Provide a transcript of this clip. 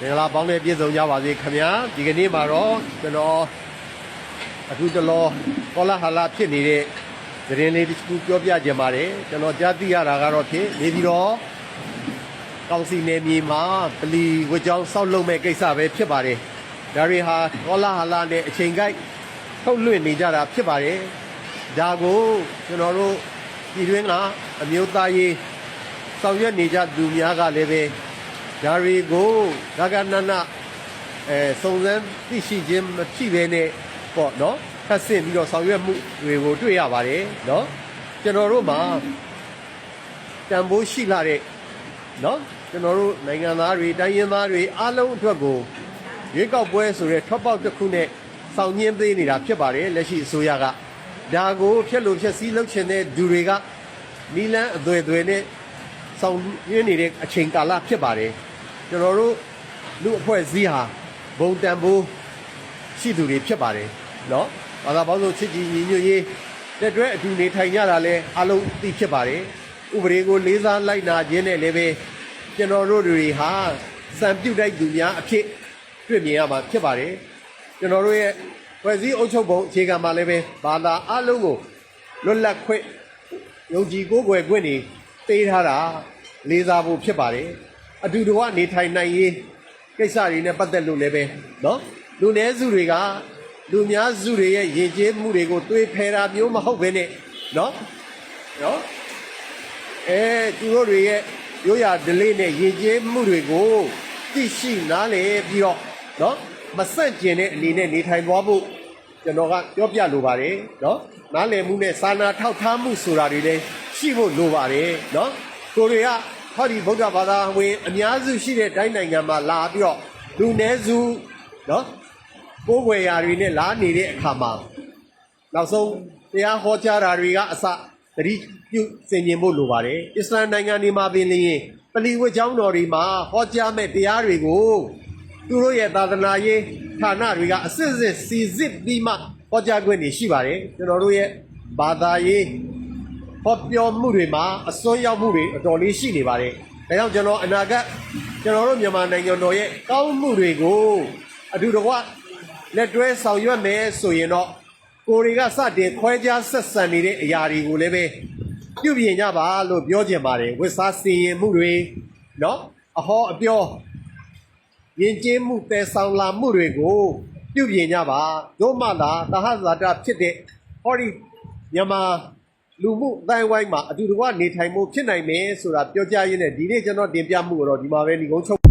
မင်္ဂလာပေါင်းနဲ့ပြည့်စုံကြပါစေခင်ဗျာဒီကနေ့မှာတော့ကျွန်တော်အခုတလောကောလာဟလာဖြစ်နေတဲ့သတင်းလေးတစ်ခုပြောပြခြင်းပါတယ်ကျွန်တော်ကြားသိရတာကတော့ဖြင့်နေပြီးတော့ကောင်းစီနယ်မြေမှာပလီဝကြောင်းဆောက်လုပ်မဲ့ကိစ္စပဲဖြစ်ပါတယ်ဒါတွေဟာကောလာဟလာနဲ့အချိန်ကိုက်ထုတ်လွှင့်နေကြတာဖြစ်ပါတယ်ဒါကိုကျွန်တော်တို့ပြည်တွင်းကအမျိုးသားရေးဆောင်ရွက်နေကြသူများကလည်းပဲ ဒါတွေကိုဂဂနနအဲစုံစမ်းသိရှိခြင်းမဖြစ်ဘဲနဲ့ပေါ့နော်ထပ်ဆင့်ပြီးတော့ဆောင်ရွက်မှုတွေကိုတွေ့ရပါတယ်နော်ကျွန်တော်တို့မှာတန်ဖိုးရှိလာတဲ့နော်ကျွန်တော်တို့နိုင်ငံသားတွေတိုင်းရင်းသားတွေအားလုံးအတွက်ကိုရွေးကောက်ပွဲဆိုတဲ့ထွက်ပေါက်တစ်ခုနဲ့ဆောင်ညင်းပေးနေတာဖြစ်ပါတယ်လက်ရှိအစိုးရကဒါကိုဖျက်လို့ဖျက်ဆီးလုပ်ချင်တဲ့သူတွေကနီလန်းအသွေအသွေနဲ့ဆောင်ရင်းနေတဲ့အချိန်ကာလဖြစ်ပါတယ် ကျွန်တော်တို့လူအဖွဲ့အစည်းဟာဘုံတန်ဖိုးရှိသူတွေဖြစ်ပါတယ်နော်ဘာသာပေါင်းစုံချစ်ကြည်ညီညွတ်ရေးတက်တွဲအတူနေထိုင်ကြတာလည်းအလုံးသိဖြစ်ပါတယ်ဥပဒေကိုလေးစားလိုက်နာခြင်းနဲ့လည်းပဲကျွန်တော်တို့တွေဟာစံပြုတ်တိုက်သူများအဖြစ်တွေ့မြင်ရမှာဖြစ်ပါတယ်ကျွန်တော်တို့ရဲ့ဖွဲ့စည်းအုပ်ချုပ်ပုံအခြေခံမှာလည်းပဲဘာသာအလုံးကိုလွတ်လပ်ခွင့်ယုံကြည်ကိုးကွယ်ခွင့်တွေပေးထားတာလေးစားဖို့ဖြစ်ပါတယ် အတူတကွနေထိုင်နိုင်ရေးကိစ္စတွေနဲ့ပတ်သက်လို့လည်းပဲနော်လူနည်းစုတွေကလူများစုတွေရဲ့ယဉ်ကျေးမှုတွေကိုတွေးဖယ်တာမျိုးမဟုတ်ဘဲနဲ့နော်နော်အဲသူတို့တွေရဲ့ရိုးရာ delay နဲ့ယဉ်ကျေးမှုတွေကိုသိရှိနားလည်ပြီးတော့နော်မဆန့်ကျင်တဲ့အနေနဲ့နေထိုင်သွားဖို့ကျွန်တော်ကပြောပြလိုပါတယ်နော်နားလည်မှုနဲ့စာနာထောက်ထားမှုဆိုတာတွေလည်းရှိဖို့လိုပါတယ်နော်ကိုတွေက ဟောဒီဗုဒ္ဓဘာသာဝင်အများစုရှိတဲ့တိုင်းနိုင်ငံမှာလာပြီးတော့လူနည်းစုနော်ကိုယ်ွယ်ရာတွေနဲ့လာနေတဲ့အခါမှာနောက်ဆုံးတရားဟောကြားတာတွေကအစတတိပြုစင်ကျင်ဖို့လိုပါတယ်အစ္စလမ်နိုင်ငံတွေမှာပင်လျင်ပလီဝတ်ကျောင်းတော်တွေမှာဟောကြားမဲ့တရားတွေကိုသူတို့ရဲ့သာသနာရေးဌာနတွေကအစစ်စစ်စီစစ်ပြီးမှဟောကြားခွင့်တွေရှိပါတယ်ကျွန်တော်တို့ရဲ့ဘာသာရေး ဟောပြောမှုတွေမှာအစွန်းရောက်မှုတွေအတော်လေးရှိနေပါတယ်ဒါကြောင့်ကျွန်တော်အနာဂတ်ကျွန်တော်တို့မြန်မာနိုင်ငံတော်ရဲ့ကောင်းမှုတွေကိုအတူတကွလက်တွဲဆောင်ရွက်မယ်ဆိုရင်တော့ကိုတွေကစတင်ခွဲခြားဆက်ဆံနေတဲ့အရာတွေကိုလည်းပဲပြုပြင်ကြပါလို့ပြောချင်ပါတယ်ဝစ်စားစီရင်မှုတွေเนาะအဟောအပြော ယဉ်ကျေးမှုတည်ဆောင်လာမှုတွေကိုပြုပြင်ကြပါတို့မှသာသဟဇာတဖြစ်တဲ့ဟောဒီမြန်မာ လူမှုအတိုင်းဝိုင်းမှာအတူတကွနေထိုင်မှုဖြစ်နိုင်မယ်ဆိုတာပြောကြားရင်းနဲ့ဒီနေ့ကျွန်တော်တင်ပြမှုကိုတော့ဒီမှာပဲညီကုန်းချုပ်